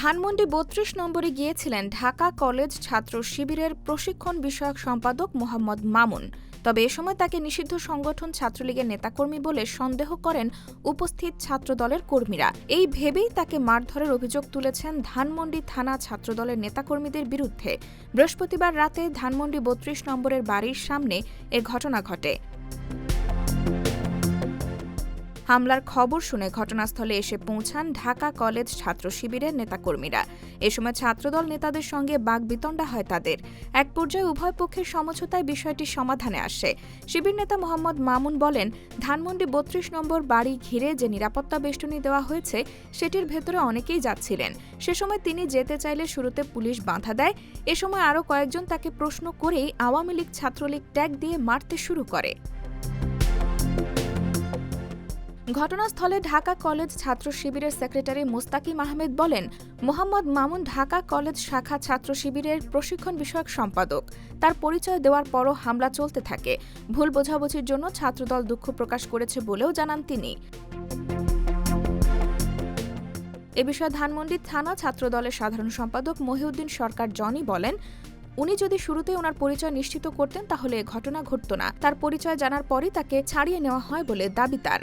ধানমন্ডি বত্রিশ নম্বরে গিয়েছিলেন ঢাকা কলেজ ছাত্র শিবিরের প্রশিক্ষণ বিষয়ক সম্পাদক মোহাম্মদ মামুন। তবে এ সময় তাকে নিষিদ্ধ সংগঠন ছাত্রলীগের নেতাকর্মী বলে সন্দেহ করেন উপস্থিত ছাত্রদলের কর্মীরা। এই ভেবেই তাকে মারধরের অভিযোগ তুলেছেন ধানমন্ডি থানা ছাত্রদলের নেতাকর্মীদের বিরুদ্ধে। বৃহস্পতিবার রাতে ধানমন্ডি বত্রিশ নম্বরের বাড়ির সামনে এ ঘটনা ঘটে। হামলার খবর শুনে ঘটনাস্থলে এসে পৌঁছান ঢাকা কলেজ ছাত্র শিবিরের নেতাকর্মীরা। এ সময় ছাত্রদল নেতাদের সঙ্গে বাগবিতণ্ডা হয় তাদের। এক পর্যায়ে উভয় পক্ষের সমঝোতায় বিষয়টি সমাধানে আসে। শিবির নেতা মোহাম্মদ মামুন বলেন, ধানমন্ডি বত্রিশ নম্বর বাড়ি ঘিরে যে নিরাপত্তা বেষ্টনী দেওয়া হয়েছে, সেটির ভেতরে অনেকেই যাচ্ছিলেন। সে সময় তিনি যেতে চাইলে শুরুতে পুলিশ বাধা দেয়। এ সময় আরও কয়েকজন তাকে প্রশ্ন করেই আওয়ামী লীগ ছাত্রলীগ ট্যাগ দিয়ে মারতে শুরু করে। ঘটনাস্থলে ঢাকা কলেজ ছাত্র শিবিরের সেক্রেটারি মোস্তাকিম আহমেদ বলেন, মোহাম্মদ মামুন ঢাকা কলেজ শাখা ছাত্র শিবিরের প্রশিক্ষণ বিষয়ক সম্পাদক। তার পরিচয় দেওয়ার পরও হামলা চলতে থাকে। ভুল বোঝাবুঝির জন্য ছাত্রদল দুঃখ প্রকাশ করেছে বলেও জানান তিনি। এ বিষয়ে ধানমন্ডি থানা ছাত্রদলের সাধারণ সম্পাদক মহিউদ্দিন সরকার জনি বলেন, উনি যদি শুরুতে ওনার পরিচয় নিশ্চিত করতেন, তাহলে ঘটনা ঘটত না। তার পরিচয় জানার পরই তাকে ছাড়িয়ে নেওয়া হয় বলে দাবি তার।